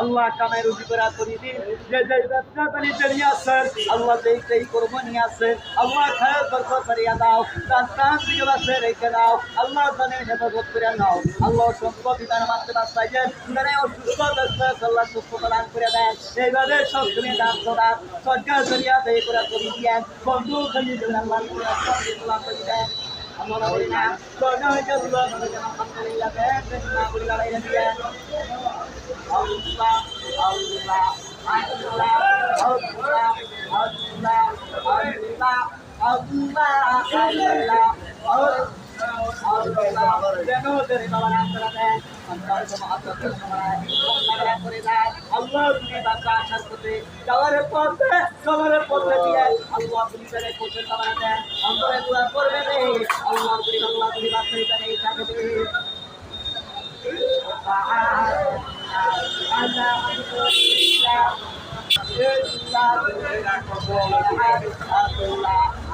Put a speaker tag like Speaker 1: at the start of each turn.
Speaker 1: আল্লাহ কামাই রুজি করা করি দিন যে যে ব্যবসা বাণিজ্য নিয়ে আসছেন আল্লাহ যেই যেই কর্ম নিয়ে আসছেন আল্লাহ খায় বরকত করিয়া দাও তার প্রাণ দিকে বাঁচে রেখে দাও, আল্লাহ জানে হেফাজত করে নাও। আল্লাহ সম্পদ বিধান মানতে বাঁচাইছেন যারা অসুস্থ ব্যস্ত আল্লাহ সুস্থ প্রদান করে দেন। এইভাবে সব তুমি দান করার সরকার জরিয়া ব্যয় করে করি দিয়েন বন্ধু দেন আল্লাহ করে দেন। আমরা বলি না সোনা হয়ে যাব আলহামদুলিল্লাহ দেন না বলি লড়াই যাওয়ার পথে সবার পথে দিয়ে আল্লাহ তাদের পথে দেন অন্তরে দোয়া করবে আল্লাহ তুমি আল্লাহ তুমি বাচ্চা দিতে থাকবে i'm going to love Yeah.